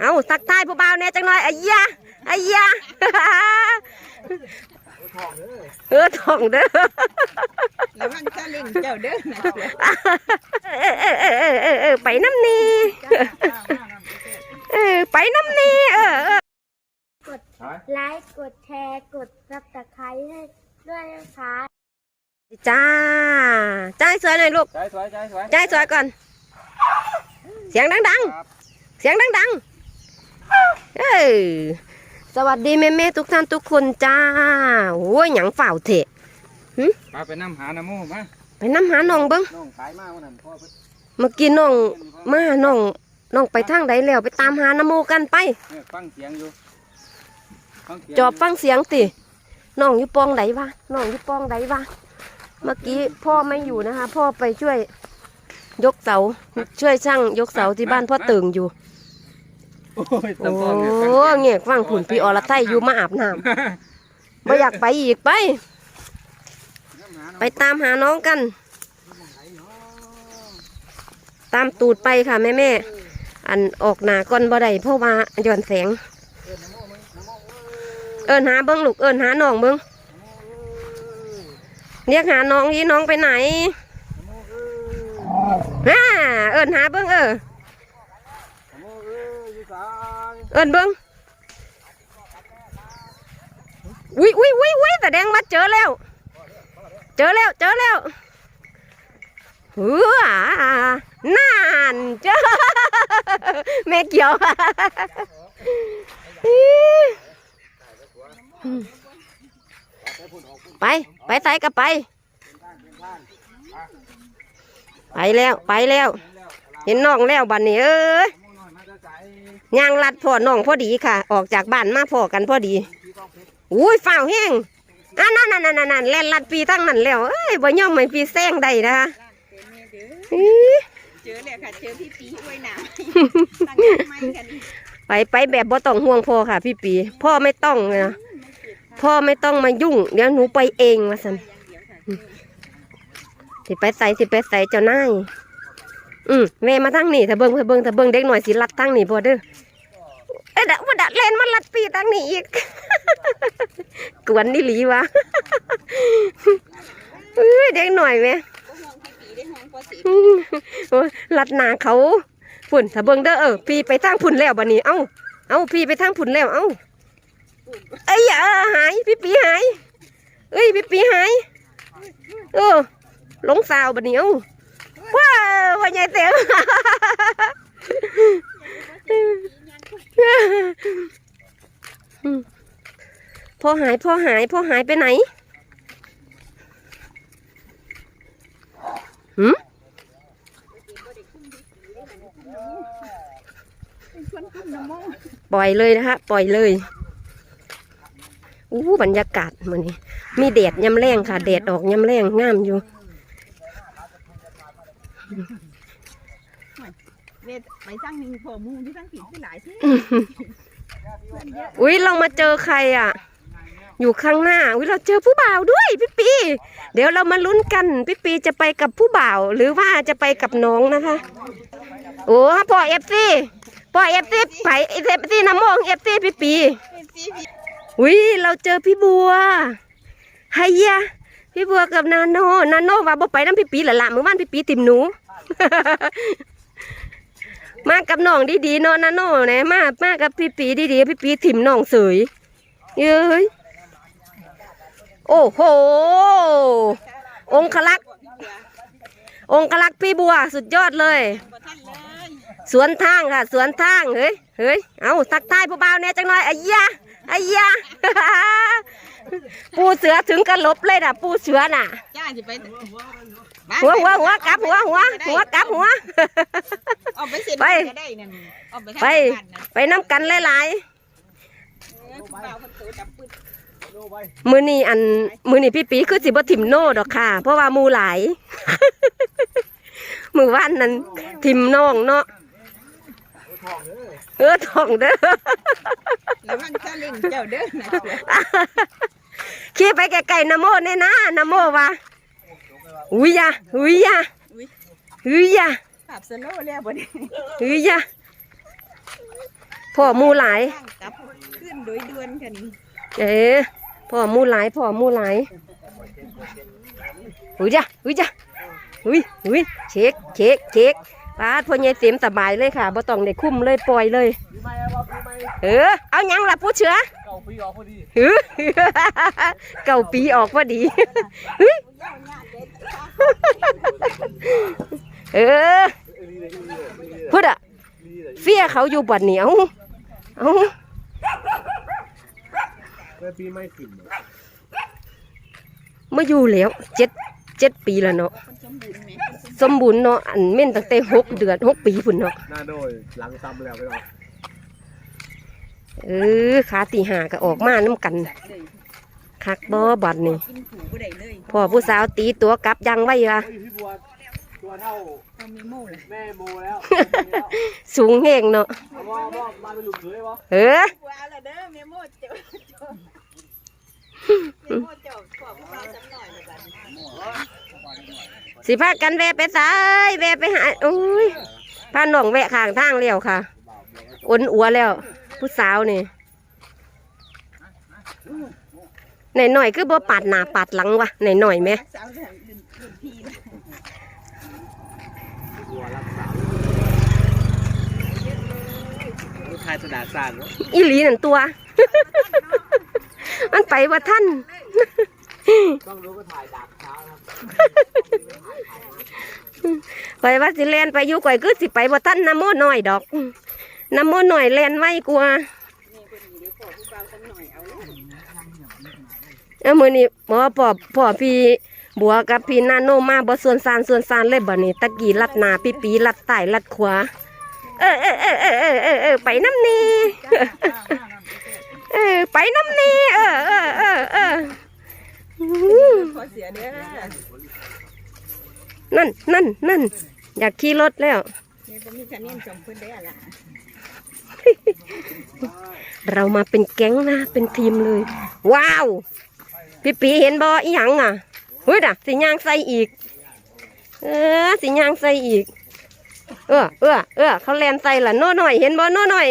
เอาสักทายผู้บ่าวแหน่จังหน่อยไอ้ยะไอ้ยะเออท่องเด้อระวังซาเลิงเจ้าเด้อนะเออเออเออเออเออเออไปน้ำนี่เออไปน้ำนี่เออเออไลค์กดแชร์กดซับสไครต์ให้ด้วยนะคะจ้าจ้าให้สวยหน่อยลูกใจสวยใจสวยจ้าให้สวยก่อน เสียงดังๆ เสียงดังๆ เออสวัสดีแม่แม่ๆทุกท่านทุกคนจ้าโอ้ยหยังเฝ้าเถะมาไปน้ำหาน้ำมูมาไปน้ำหาน้องเบิ้งน้องขายมากวันนั้นพ่อเพิ่นเมื่อกี้น้องมาน้องน้องไปทางใดแล้วไปตามหาน้ำโมกันไปเนี่ยฟังเสียงอยู่ฟังเสียงจอบฟังเสียงติน้องอยู่ปองใดวะน้องอยู่ปองใดวะเมื่อกี้พ่อไม่อยู่นะคะ พ่อไปช่วยยกเสาช่วยช่างยกเสาที่บ้านพ่อตึงอยู่ โอ้โอ้ตำต้นเนี่ยฟังผุนพี่อรไทยอยู่มาอาบน้ำไม่อยากไปอีกไป ไปตามหาน้องกัน ตามตูดไปค่ะแม่แม่อันออกหนาก่อนบ่ได้เพราะว่าย้อนแสง เอินหาเบิ้งลูกเอินหาน้องเบิ้งเรียกหาน้องยี่น้องไปไหนฮ่าเอินหาเบิ้งเออ น้ำมูเอ้ยอยู่สาย เอินเบิ้งวิวิวิวิแต่แดงมาเจอแล้ว เจอแล้วเจอแล้วหือนั่นเจอแม่เกี่ยวไป ไปใส่กับไป ไปแล้วไปแล้ว เห็นน้องแล้วบัดนี้เอ้ย ย่างลัดพ่อน้องพอดีค่ะ ออกจากบ้านมาพอกันพอดีอุ้ยฝ้าวแห้งอะนั่นนั่นนั่นนั่นแล่นลัดปีทั้งนั้นแล้วเอ้ยบ่ย่อมไม่ปีแซงได้นะคะเต็มแม่เด้ออื้อเจอแล้วค่ะเจอพี่ปีอ้วยหนาวตั้งใจไหมกันนี่ไปไปแบบบ่ต้องห่วงพ่อค่ะ พี่ปี พ่อไม่ต้องนะพ่อไม่ต้องมายุ่ง เดี๋ยวหนูไปเองว่าสันอย่างเดียวค่ะสิไปใส่สิไปใส่เจ้านาย อืมแม่มาทั้งนี่ถ้าเบิ่งถ้าเบิ่งถ้าเบิ่งเด็กหน่อยสิลัดทั้งนี่พอเด้อเอ้ดะว่าดัดเลนมันลัดปีทั้งนี่อีก กวนนี่หลีวะเอ้ยเด็กหน่อยแม่ก็ห่วงพี่ปีไหมลัดนาเขาฝุ่นถ้าเบิ่งเด้อเออพี่ไปทางฝุ่นแล้วบัดนี้เอ้าเอ้าพี่ไปทางฝุ่นแล้วเอ้าเอ้ยอย่าหายพี่ปีหายเอ้ยพี่ปีหายเออหลงสาวบัดนี้เอ้า ว้าวว่าใหญ่เสียงพ่อหายพ่อหายพ่อหายไปไหนหืมปล่อยเลยนะคะปล่อยเลยอู้บรรยากาศมือนี้มีแดดยำแรงค่ะแดดออกยำแรงงามอยู่ เวทไปสร้างหนึ่งพอมูที่สร้างผิดที่หลายที่อุ้ยเรามาเจอใครอะ อยู่ข้างหน้าอุ้ยเราเจอผู้บ่าวด้วยพี่ปี เดี๋ยวเรามาลุ้นกันพี่ปีจะไปกับผู้บ่าว หรือว่าจะไปกับน้องนะคะโอ้พ่อเอฟซีพ่อเอฟซีไปเอฟซีน้ำมองเอฟซีพี่ปีอุ้ยเราเจอพี่บัวไฮยะ พี่บัวกับนาโนนาโนว่าบ่ไปน้ำพี่ปีละละเมื่อวานพี่ปีติมหนู มากับน้องดีๆเนาะนาโนนะมามากับพี่ปีดีๆพี่ปีถิ่มน้องเสยเย้ยโอ้โห องคลักษ์องคลักษ์พี่บัวสุดยอดเลย สวนทางค่ะ สวนทางเฮ้ยเฮ้ยเอาสักทายผู้บ่าวแหน่จังหน่อยอ้ยะอ้ยะ ปูเสือถึงกันลบเลยน่ะปูเสือน่ะจ้าจะไปหัวหัวหัวกลับหัวหัวหัวกลับหัว เอาไปเซ็นไปก็ได้นั่นเอาไปทางไปบ้านนะไปน้ำกันหลายเออผู้บ่าวคนโตจับปืนๆมือนี่อันมือนี่พี่ปีคือสิบ่ถิ่มโน่ดอกค่ะ เพราะว่าหมูหลายมือว่านนั้นถิ่มน้องเนาะ เออท้องเด้อระวังซาเลิงเจ้าเด้อนะขี่ไปไกลๆนะโมเนี่ยนะนะโมว่าอุ้ยยะอุ้ยยะอุ้ยยะภาพสโลว์แล้วบ่ได้อุ้ยยะพ่อหมูหลายตั้งกลับขึ้นโดยด่วนค่ะนี่เอ๊ะพ่อหมูหลายพ่อหมูหลายอุ้ยจ้ะอุ้ยจ้ะอุ้ยอุ้ยเช็คเช็คเช็ค ปาดพ่อใหญ่เต็มสบายเลยค่ะบ่ต้องได้คุ้มเลยปล่อยเลยปีใหม่ครับปีใหม่เออ เอาหยังล่ะผู้เชื้อเก่าปีออกพอดีหือเก่าปีออกพอดีเฮ้ยเออพูดอะเฟียเขาอยู่บัดเหนียวเอาเมื่อปีใหม่ขึ้นมาอยู่แล้วเจ็ด เจ็ดปีแล้วเนาะคนสมบูรณ์ไหมสมบูรณ์เนาะอันเม่นตั้งแต่หกเดือนหกปีพุ่นเนาะหน้าโดยหลังซ้ำแล้วไปออกเออขาตีหาก็ออกมาน้ำกันจัดเลยคักบ่บัดนี่กินผูก็ได้เลยพ่อผู้สาวตีตัวกลับยังไว้ละเฮ้ยพี่บัวตัวเท่าเอามีโม่เลยแม่โมแล้ว สูงแหงเนาะเอาว่าว่ามาเป็นลูกเขยวะเออว้าวละเสิพากันแวะไปซ้ายแวะไปหาโอ้ยพาน้องแวะข้างทางแล้วค่ะอ้นอัวแล้ว ผู้สาวนี่หน่อยหน่อยๆคือบ่ปาดหน้าปาดหลังวะหน่อยหน่อยๆไหมสาวแถวรุ่นรุ่นพี่นะบัวรักษาลูกชายสดาสานเนาะอีหลีนั่นตัว มันไปว่าท่าน ต้องรู้ก็ถ่ายดาบเช้าครับไปว่าสิแลนไปอยู่ก่อยคือสิไปว่ท่านน้ำโมหน่อยดอกน้ำโมหน่อยแลนไว้กลัวเดี๋ยวขอพวกเราจำหน่อยเอาเอ้ามือนี้หมอปอบพ่อพี่บัวกับพี่นาโนมาบ่ส่วนซานส่วนซานเลยบ่นี่ตะกี้ลัดหนาพี่ปีลัดใต้ลัดขวาเออเออเออเออเออเออเออไปน้ำนี่เออไปน้ำนี่เออเออเออเออ ขอเสียเด้อนั่นนั่นนั่นอยากขี่รถแล้วนี่ผมมีคะแนนสองคนได้อะล่ะเรามาเป็นแก๊งนะเป็นทีมเลย ว้าว พี่ปีเห็นบออีหยังอะเฮ้ยด่ะสิยางใส่อีก เออสิยางใส่อีก เออเออเออเขาแลนใส่ละโน่หน่อย เห็นบอโน่หน่อย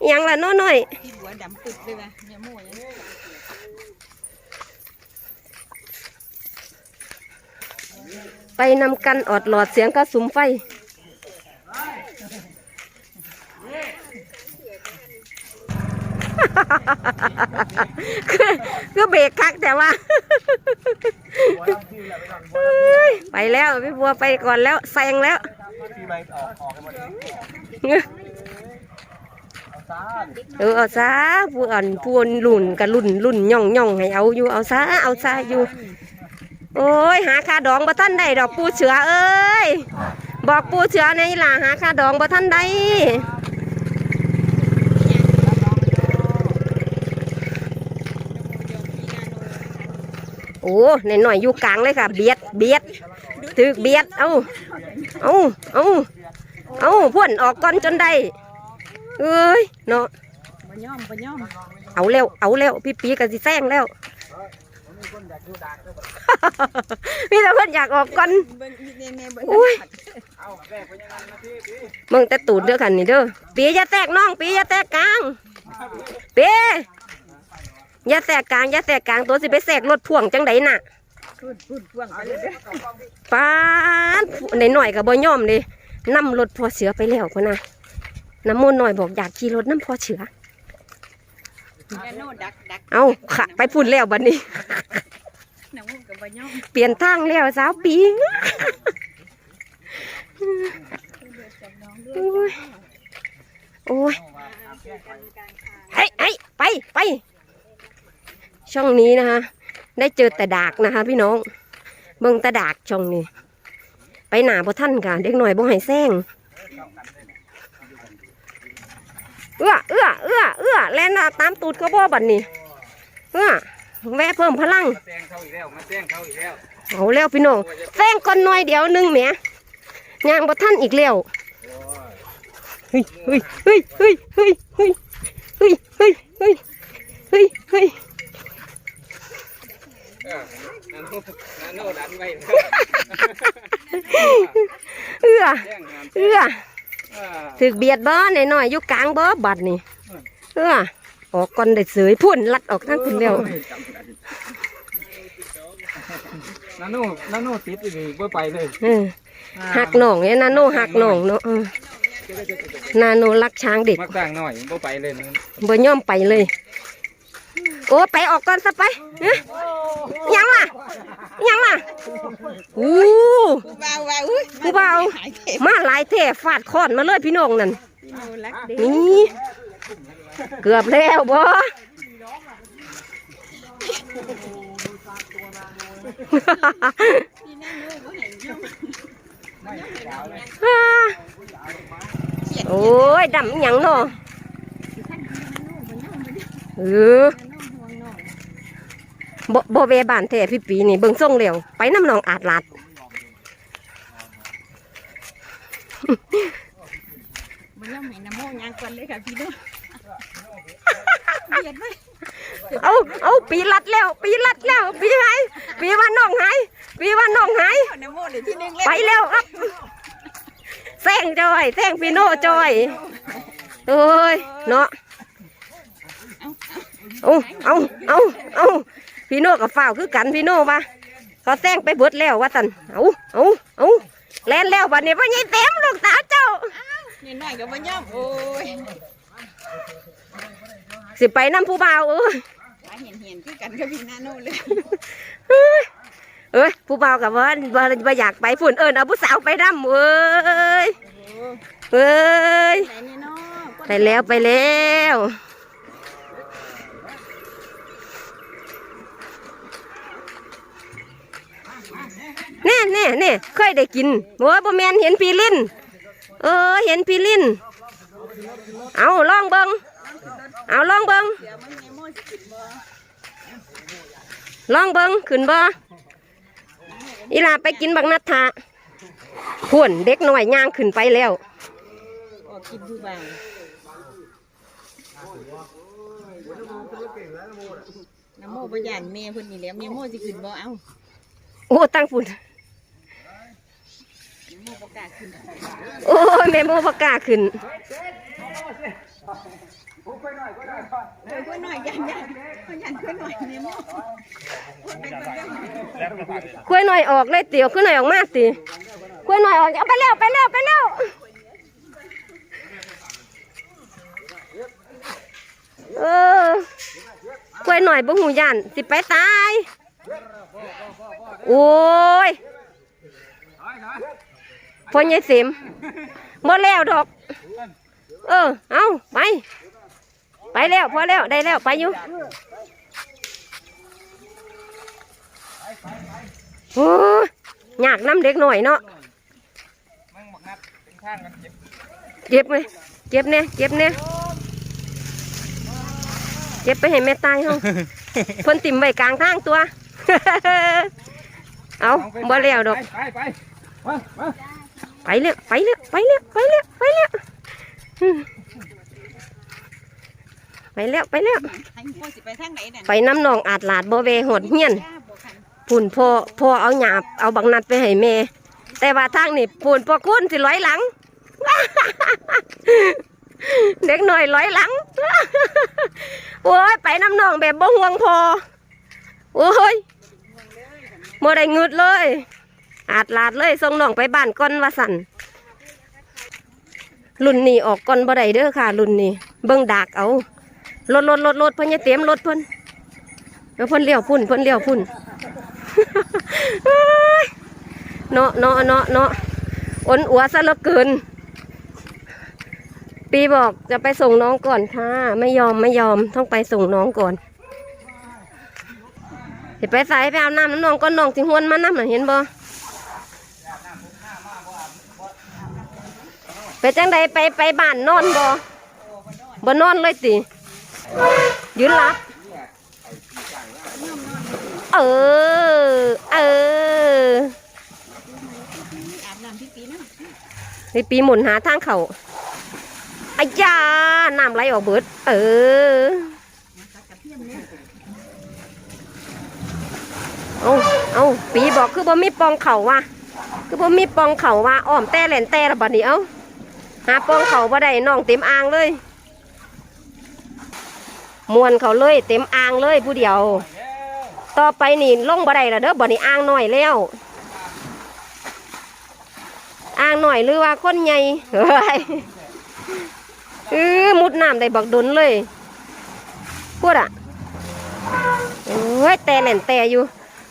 อีหยังละโน่หน่อยพี่บัวดำปึ๊ดเลยว่ะเมโม่ยั ไปนำกันออดหลอดเสียงกระสุมไฟ คือคือเบรกคักแต่ว่า ไปแล้วพี่บัวไปก่อนแล้วแซงแล้วปีใหม่ออเอาซานเอเอาซะผู้อ่อนผู้อ่อนลุ่นกับลุ่นลุ่นย่องย่องให้เอาอยู่เอาซะเอาซะอยู่ โอ้ยหาคาดองบ่ท่านได้ดอกปูเสือเอ้ยบอกปูเสือในหล่ะหาคาดองบ่ท่านได้โอ้หน่อยหน่อยอยู่กลางเลยค่ะ เบียดเบียดถึกเบียดเอาเอาเอาเอาพ่นออกก่อนจนได้เอ้ยเนาะเอาแล้วเอาแล้วพี่ปีก็สิแซงแล้ว มีแต่เพิ่นอยากออกก่อนเบิ่งอีแน่ๆเบิ่งอุ้ยเอาแรกไปยังไงนะพี่พี่มึงแต่ตูดเด้อกันนี่เด้อปีอย่าแตกน้องปีอย่าแตกกลางปีอย่าแตกกลางอย่าแตกกลางตัวสิไปแทรกรถพ่วงจังไดน่ะพูดพูดพ่วงไปเลยเด้อป้าดในหน่อยๆกับบ่ยอมเลยนํรถพอเสือไปแล้วพ่นนะน้ำมนต์หน่อยบอกอยากขี่รถน้ำพอเสือแม่โน่ดักดักเอาขะไปพุ่นแล้วบัดนี้ น้ำมูกกับปย่อมเปลี่ยนทางแล้วสาวปีโอ้ยโอ้ยเฮ้ยเฮ้ยไปไป ช่องนี้นะคะ ได้เจอแต่ดากนะคะ พี่น้อง เบิ่งแต่ดากช่องนี้ ไปหนาบ่ท่านค่ะ เด็กหน่อยบ่ให้แซงเอื้อเอื้อเอื้อเอื้อแล่นตามตูดก็บ่บัดนี้เอื้อ แวะเพิ่มพลังมาแซงเขาอีกแล้วมาแซงเขาอีกแล้วเอาแล้วพี่น้องแซงก่อนหน่อยเดียวหนึงแหมย่างบ่ท่านอีกแล้วเฮ้ยเฮ้ยเฮ้ยเฮ้ยเฮ้ยเฮ้ยเฮ้ยเฮ้ยเฮ้ยเฮ้ยเฮ้ยเออนาโนนาโนดันไว้เอื้อแซงงานเอื้อถึกเบียดบ่หน่อยๆอยู่กลางบ่บัดนี่เออ ออกก่อนได้เสยพุ่นลัดออกทางคุณแล้วนาโนนาโนติดอีกบ่ไปเลยหักหน่องเนี่ยนาโนหักหน่องเนาะนาโนรักช้างเด็กมักต่างหน่อยบ่ไปเลยบ่ย่อมไปเลย โอ้ไปออกก่อนซะไปเอ๊ะยังล่ะยังล่ะอู้ผู้บ่าวหายเจ็บมาหลายแท่ฟาดคอนมาเลยพี่น้องนั่นพี่ เด็กนี่เกือบแล้วบ่พี่นั่นนู้นก็เห็นอยู่ฮ่าโอ้ยดำหยังเนาะเออบ่บ่เวบานแท้พี่ปีนี่เบิ่งส่งแล้วไปน้ำหนองอาดลาดมันย่อมเห็นน้ำโมยางกันเลยค่ะพี่โนเบี ยดไหมเอาเอาปีลัดแล้ว ปีลัดแล้ว ปีหายปีว่าน้องหายปีว่าน้องหายน้ำโมเลยที่หนึ่งเล่ไปแล้วครับแซงจอยแซงพี่โน่จอยเอ้ยเนาะเอาเอาเอาเอาพี่โน่กับฝ้าวคือกันพี่โน่ปะเขาแซงไปเบิดแล้วว่าสันเอาเอาเอาแล่นแล้วบัดนี้พ่อใหญ่เต็มลูกสาวเจ้านี่น้อยก็มันย่อมโอ้ย สิไปน้ำผู้บ่าวเอ้ยมาเห็นเห็นคือกันกับพี่นาโนเลยเอ้ยเอ้ยผู้บ่าวกับว่าบ่บ่อยากไปฝุ่นเอิญเอาผู้สาวไปน้ำเอ้ยเอ้ยไหนนี่เนาะไปแล้วไปแล้วแน่แน่แน่เคยได้กินโอ้ยบ่แมนเห็นพีลินเออเห็นพีลินเอาลองเบิง เอาลองเบิงเดี๋ยวมันมีโมสิกินบ่ลองเบิงขึ้นบ่อีหลาไปกินบักนัดทาพวนเด็กหน่อยย่างขึ้นไปแล้วออกกินดูบ้างน้ำโมประหยัดเมย์เพิ่นนี่แหล้วเมย์โมสิขึ้นบ่เอ้าโอ้ตั้งฝุ่นน้ำโมประกล้าศขึ้นโอ้ยแม่โมประกล้าขึ้น เฮ้ยค่อยหน่อยยันยันค่อยยันค่อยหน่อยเมย์โมกล้วยหน่อยออกเลยเตี๋ยวกล้วยหน่อยออกมาสิกล้วยหน่อยออกเอาไปแล้วไปแล้วไปแล้วเออกล้วยหน่อยบ่หูยันสิไปตายโอ้ยพอยายเสีมบ่แล้วดอก เออเอาไป ไปแล้วพอแล้วได้แล้วไปอยู่โอ้ยยากน้ำเด็กหน่อยเนาะมั่งบักนัดเป็นข้างกันเจ็บเจ็บไหมเจ็บเนี่ยเจ็บเนี่ยเจ็บไปให้แม่ตายเฮาเพ่นติ่มไว้กลางทางตัว เอาบ่แล้วดอก ไปไปมามาไปเร็วไปเร็วไปเร็วไปเร็วไปเร็วอืมไปเร็ว ไปเร็วให้โมสิไปทางไหนน่ะไปน้ำหนองอาดลาดบ่เวหดเฮียนย่าบ่คันปุ่นพ่อพ่อเอาหยาบเอาบังนัดไปให้แม่แต่ว่าทางนี่ปุ่นพ่อคุณสิร้อยหลัง เด็กหน่อยร้อยหลังโอ้ยไปน้ำหนองแบบบ่ห่วงพอโอ้ยบ่ได้งึดเลย อาดลาดเลยส่งน้องไปบ้านก่อนว่าสันรุ่นนี้ออกก่อนบ่ได้เด้อค่ะ รุ่นนี้เบิ่งดากเอา รถรถรถรถเพิ่นอย่าเตรียมรถเพิ่นเดี๋ยวเพิ่นเลี้ยวพุ่นเพิ่นเลี้ยวพุ่นเนาะเนาะเนาะเนาะอ้นอัวซะเหลือเกิน ปีบอกจะไปส่งน้องก่อนค่ะ ไม่ยอมไม่ยอมต้องไปส่งน้องก่อนเดี๋ยวไปใส่ไปเอาน้ำน้ำนองก็น้องสิหวนมาน้ำน่ะเห็นบ่ไปจังใดไปไปบ้านนอนบ่บ่นอนเลยติ ยืนรับ เออ เอออาบน้ำพี่ปีนะในปีหมุนหาทางเขาอายาน้ำไหลออกเบิด เออเอาเอาปีบอกคือบ่มีปองเขาว่ะคือบ่มีปองเขาว่ะอ้อมแต่แหลนแต่ละบัดนี้เอาหาปองเขาบ่ได้น้องเต็มอ่างเลย มวนเขาเลย เต็มอ่างเลยผู้เดียว ต่อไปนี่ลงบ่ได้ละเด้อบ่นี่อ่างหน่อยแล้วอ่างหน่อยหรือว่าคนใหญ่เฮ้ยเออมุดน้ำได้บักดนเลยพูดอะโอ้ยแต่แหล่นแต่อยู่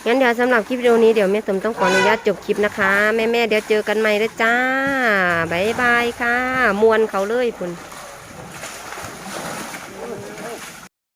งั้นเดี๋ยวสำหรับคลิปวิดีโอนี้เดี๋ยวแม่สมต้องขออนุญาตจบคลิปนะคะ แม่แม่เดี๋ยวเจอกันใหม่นะจ้าบ๊ายบายค่ะ มวนเขาเลยคุณ